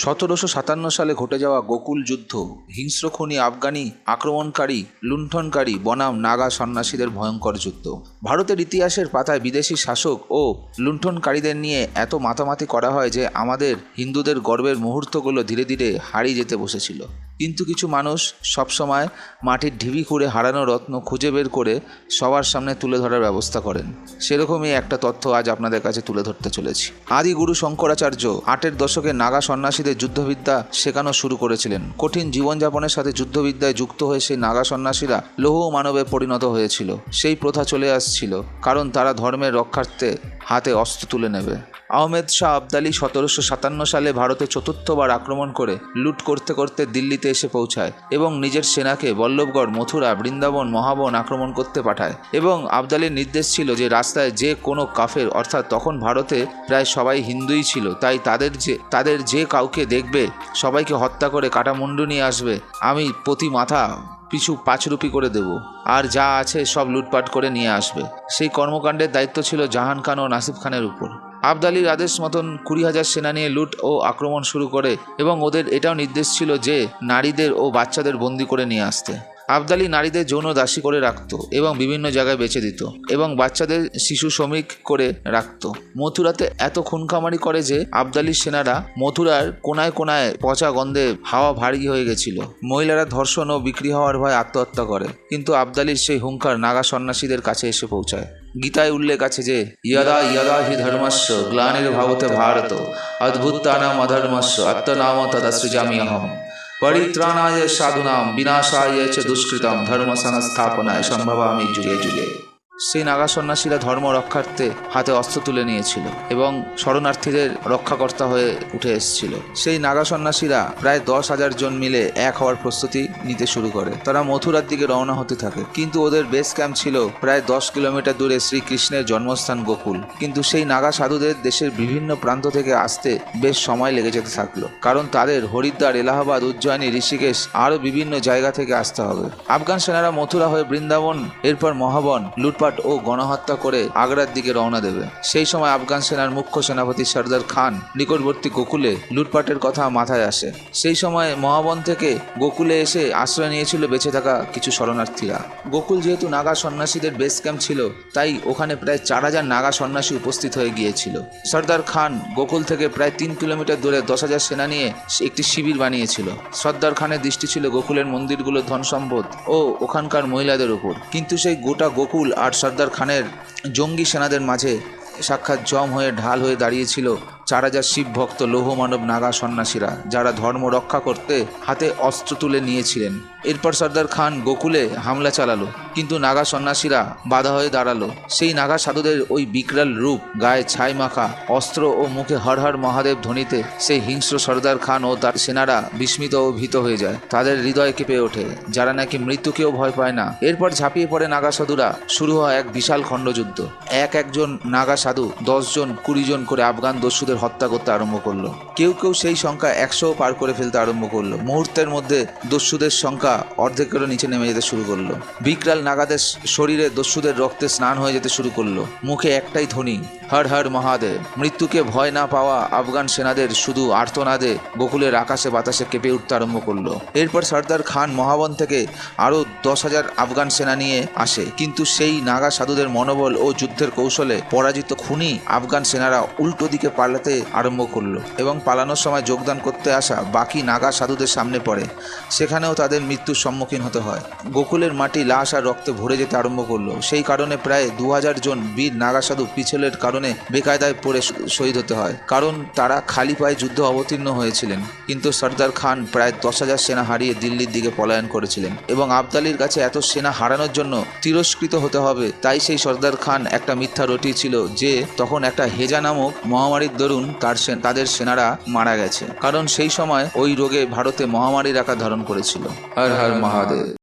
সতেরোশো সাতান্ন সালে ঘটে যাওয়া গোকুল যুদ্ধ, হিংস্র খুনি আফগানি আক্রমণকারী, লুণ্ঠনকারী বনাম নাগা সন্ন্যাসীদের ভয়ঙ্কর যুদ্ধ। ভারতের ইতিহাসের পাতায় বিদেশি শাসক ও লুণ্ঠনকারীদের নিয়ে এত মাতামাতি করা হয় যে আমাদের হিন্দুদের গর্বের মুহূর্তগুলো ধীরে ধীরে হারিয়ে যেতে বসেছিল। কিন্তু কিছু মানুষ সবসময় মাটির ঢিবি খুঁড়ে হারানো রত্ন খুঁজে বের করে সবার সামনে তুলে ধরার ব্যবস্থা করেন। সেরকমই একটা তথ্য আজ আপনাদের কাছে তুলে ধরতে চলেছি। আদি গুরু শঙ্করাচার্য আটের দশকে নাগা সন্ন্যাসীদের যুদ্ধবিদ্যা শেখানো শুরু করেছিলেন। কঠিন জীবনযাপনের সাথে যুদ্ধবিদ্যায় যুক্ত হয়ে সেই নাগা সন্ন্যাসীরা লৌহ মানবে পরিণত হয়েছিল। সেই প্রথা চলে আসছিল, কারণ তারা ধর্মের রক্ষার্থে হাতে অস্ত্র তুলে নেবে। আহমেদ শাহ আবদালি সতেরোশো সাতান্ন সালে ভারতে চতুর্থবার আক্রমণ করে লুট করতে করতে দিল্লিতে এসে পৌঁছায় এবং নিজের সেনাকে বল্লভগড়, মথুরা, বৃন্দাবন মহাবন আক্রমণ করতে পাঠায় এবং আবদালির নির্দেশ ছিল যে রাস্তায় যে কোনো কাফের, অর্থাৎ তখন ভারতে প্রায় সবাই হিন্দুই ছিল, তাই তাদের যে তাদের যে কাউকে দেখবে, সবাইকে হত্যা করে কাটামুন্ডু নিয়ে আসবে, আমি প্রতি মাথা পিছু পাঁচ রুপি করে দেব। আর যা আছে সব লুটপাট করে নিয়ে আসবে। সেই কর্মকাণ্ডের দায়িত্ব ছিল জাহান খান ও নাসিব খানের উপর। আবদালির আদেশ মতন কুড়ি হাজার সেনা নিয়ে লুট ও আক্রমণ শুরু করে এবং ওদের এটাও নির্দেশ ছিল যে নারীদের ও বাচ্চাদের বন্দি করে নিয়ে আসতে। আবদালি নারীদের যৌন দাসী করে রাখত এবং বিভিন্ন জায়গায় বেচে দিত এবং বাচ্চাদের শিশু শ্রমিক করে রাখত। মথুরাতে এত খুনখামারি করে যে আবদালির সেনারা মথুরার কোনায় কোনায় পচা গন্ধে হাওয়া ভারী হয়ে গেছিল। মহিলারা ধর্ষণ ও বিক্রি হওয়ার ভয় আত্মহত্যা করে। কিন্তু আবদালির সেই হুঙ্কার নাগা সন্ন্যাসীদের কাছে এসে পৌঁছায়। গীতায় উল্লেখ আছে যে, ইয়দা ইয়দা হি ধর্মস্য, গ্লানির ভাবতে ভারত, অদ্ভুতানাম অধর্মস্য, আত্মনাম তদা সৃজামি অহম পরিত্রাণায় সাধুনাম, বিনাশায় চ দুষ্কৃতম ধর্ম সংস্থাপনায় সম্ভবামি যুগে যুগে। সেই নাগা সন্ন্যাসীরা ধর্ম রক্ষার্থে হাতে অস্ত্র তুলে নিয়েছিল এবং শরণার্থীদের রক্ষাকর্তা হয়ে উঠে এসেছিল। সেই নাগা সন্ন্যাসীরা প্রায় দশ হাজার জন মিলে এক হওয়ার প্রস্তুতি নিতে শুরু করে। তারা মথুরার দিকে রওনা হতে থাকে। কিন্তু ওদের বেস ক্যাম্প ছিল প্রায় দশ কিলোমিটার দূরে শ্রীকৃষ্ণের জন্মস্থান গোকুল। কিন্তু সেই নাগা সাধুদের দেশের বিভিন্ন প্রান্ত থেকে আসতে বেশ সময় লেগে যেতে থাকল। কারণ তাদের হরিদ্বার, এলাহাবাদ, উজ্জয়িনী, ঋষিকেশ আরও বিভিন্ন জায়গা থেকে আসতে হবে। আফগান সেনারা মথুরা হয়ে বৃন্দাবন, এরপর মহাবন, লুটপাট ও গণহত্যা করে আগ্রার দিকে রওনা দেবে। সেই সময় আফগান সেনার মুখ্য সেনাপতি সর্দার খান নিকটবর্তী গোকুলে লুটপাটের কথা মাথায় আসে। সেই সময় মহাবন থেকে গোকুলে এসে আশ্রয় নিয়েছিল বেঁচে থাকা কিছু শরণার্থীরা। গোকুল যেহেতু নাগা সন্ন্যাসীদের বেস ক্যাম্প ছিল, তাই ওখানে প্রায় চার হাজার নাগা সন্ন্যাসী উপস্থিত হয়ে গিয়েছিল। সর্দার খান গোকুল থেকে প্রায় তিন কিলোমিটার দূরে দশ হাজার সেনা নিয়ে একটি শিবির বানিয়েছিল। সর্দার খানের দৃষ্টি ছিল গোকুলের মন্দিরগুলোর ধন সম্পদ ও ওখানকার মহিলাদের উপর। কিন্তু সেই গোটা গোকুল আর সর্দার খানের জঙ্গি সেনাদের মাঝে সাক্ষাৎ জম হয়ে ঢাল হয়ে দাঁড়িয়েছিল চার হাজার শিব ভক্ত লৌহমানব নাগা সন্ন্যাসীরা, যারা ধর্ম রক্ষা করতে হাতে অস্ত্র তুলে নিয়েছিলেন। এরপর সর্দার খান গোকুলে হামলা চালালো, কিন্তু নাগা সন্ন্যাসীরা বাধা হয়ে দাঁড়াল। সেই নাগা সাধুদের ওই বিকরাল রূপ, গায়ে ছাই মাখা, অস্ত্র ও মুখে হর হর মহাদেব ধ্বনিতে সেই হিংস্র সর্দার খান ও তার সেনারা বিস্মিত ও ভীত হয়ে যায়। তাদের হৃদয় কেঁপে ওঠে, যারা নাকি মৃত্যুকেও ভয় পায় না। এরপর ঝাঁপিয়ে পড়ে নাগা সাধুরা, শুরু হয় এক বিশাল খণ্ডযুদ্ধ। এক একজন নাগা সাধু, দশজন কুড়ি জন করে আফগান দস্যুদের হত্যা করতে আরম্ভ করল। কেউ কেউ সেই সংখ্যা একশো পার করে ফেলতে আরম্ভ করল। মুহূর্তের মধ্যে দস্যুদের সংখ্যা অর্ধেকেরও নিচে নেমে যেতে শুরু করল। বিকরাল নাগাদের শরীরে দস্যুদের রক্তে স্নান হয়ে যেতে শুরু করল। মুখে একটাই ধ্বনি, হর হর মহাদেব। মৃত্যুকে ভয় না পাওয়া আফগান সেনাদের শুধু আর্তনাদে গোকুলের আকাশে বাতাসে কেঁপে উঠতে আরম্ভ করল। এরপর সর্দার খান মহাবন থেকে আরও দশ হাজার আফগান সেনা নিয়ে আসে। কিন্তু সেই নাগা সাধুদের মনোবল ও যুদ্ধের কৌশলে পরাজিত খুনি আফগান সেনারা উল্টো দিকে পালাতে আরম্ভ করল এবং পালানোর সময় যোগদান করতে আসা বাকি নাগা সাধুদের সামনে পড়ে। সেখানেও তাদের মৃত্যুর সম্মুখীন হতে হয়। গোকুলের মাটি লাশ আর রক্তে ভরে যেতে আরম্ভ করল। সেই কারণে প্রায় দু হাজার জন বীর নাগা সাধু পিছলের কারণে বেকায়দায় পড়ে শহীদ হতে হয়। কারণ তারা খালি পায়ে যুদ্ধ অবতীর্ণ হয়েছিলেন। কিন্তু সর্দার খান প্রায় দশ হাজার সেনা হারিয়ে দিল্লির দিকে পলায়ন করেছিলেন এবং আবদালির কাছে এত সেনা হারানোর জন্য তিরস্কৃত হতে হবে, তাই সেই সর্দার খান একটা মিথ্যা রটিয়েছিল যে, তখন একটা হেজা নামক মহামারীর দরুন তার তাদের সেনারা মারা গেছে। কারণ সেই সময় ওই রোগে ভারতে মহামারীর আকার ধারণ করেছিল। হর হর মহাদেব।